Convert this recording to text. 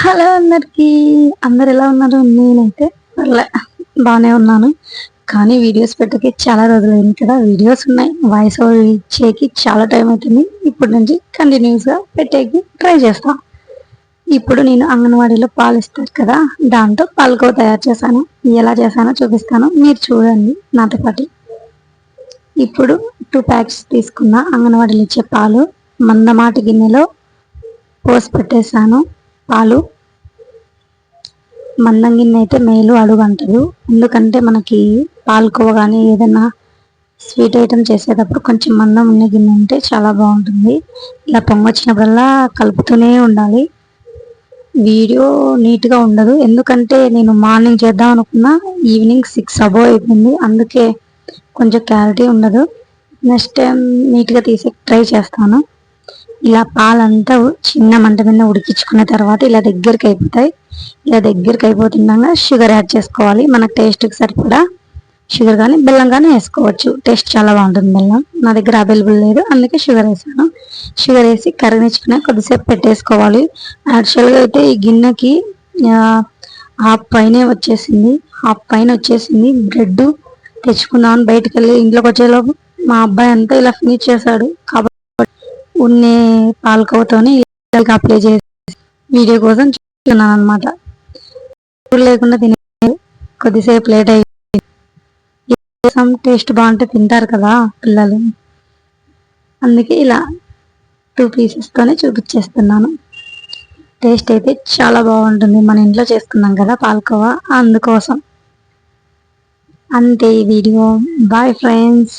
Hello అందరికి. అందరు ఎలా ఉన్నారు? నేనైతే పర్లే బాగానే ఉన్నాను. కానీ వీడియోస్ పెట్టకి చాలా రోజులైంది కదా. వీడియోస్ ఉన్నాయి. వాయిస్ ఓవర్ ఇచ్చేకి చాలా టైం అవుతుంది. ఇప్పటి నుంచి కంటిన్యూస్గా పెట్టేకి ట్రై చేస్తా. ఇప్పుడు నేను అంగన్వాడీలో పాలు ఇస్తారు కదా. దాంతో పాలకోవ తయారు చేశాను. ఎలా చేశానో చూపిస్తాను. మీరు చూడండి నాతో పాటు. ఇప్పుడు టూ ప్యాక్స్ తీసుకున్న అంగన్వాడీలు ఇచ్చే పాలు మందమాటి గిన్నెలో పోసి పెట్టేశాను. పాలు. మందం గిన్నె అయితే మేలు అడుగు అంటారు ఎందుకంటే మనకి పాలకోవ కానీ ఏదైనా స్వీట్ ఐటమ్ చేసేటప్పుడు కొంచెం మందం ఉన్న గిన్నె ఉంటే చాలా బాగుంటుంది. ఇలా పొంగొచ్చినప్పుడల్లా కలుపుతూనే ఉండాలి. వీడియో నీట్గా ఉండదు. ఎందుకంటే నేను మార్నింగ్ చేద్దాం అనుకున్నా ఈవినింగ్ సిక్స్ అబో అయిపోయింది. అందుకే కొంచెం క్లారిటీ ఉండదు. నెక్స్ట్ టైం నీట్గా తీసి ట్రై చేస్తాను. ఇలా పాలంతా చిన్న మంట మీద ఉడికించుకున్న తర్వాత ఇలా దగ్గరికి అయిపోతాయి. ఇలా దగ్గరికి అయిపోతుండగా షుగర్ యాడ్ చేసుకోవాలి. మన టేస్ట్కి సరిపడా షుగర్ కానీ బెల్లం కానీ వేసుకోవచ్చు. టేస్ట్ చాలా బాగుంటుంది బెల్లం. నా దగ్గర అవైలబుల్ లేదు. అందుకే షుగర్ వేసాను. షుగర్ వేసి కరిగించుకుని కొద్దిసేపు పెట్టేసుకోవాలి. యాక్చువల్గా అయితే ఈ గిన్నెకి హాఫ్ పైనే వచ్చేసింది. హాఫ్ పైన వచ్చేసింది. బ్రెడ్ తెచ్చుకుందామని బయటకు వెళ్ళి ఇంట్లోకి వచ్చేలోపు మా అబ్బాయి అంతా ఇలా ఫినిష్ చేశాడు. కాబట్టి ఉన్ని పాలకోవతోని అప్లై చేసి వీడియో కోసం చూస్తున్నాను అనమాట లేకుండా తినే కొద్దిసేపు లేట్ అయ్యింది టేస్ట్ బాగుంటే తింటారు కదా పిల్లలు. అందుకే ఇలా టూ పీసెస్తోనే చూపించేస్తున్నాను. టేస్ట్ అయితే చాలా బాగుంటుంది. మన ఇంట్లో చేసుకున్నాం కదా పాలకోవా అందుకోసం. అంతే ఈ వీడియో. Bye friends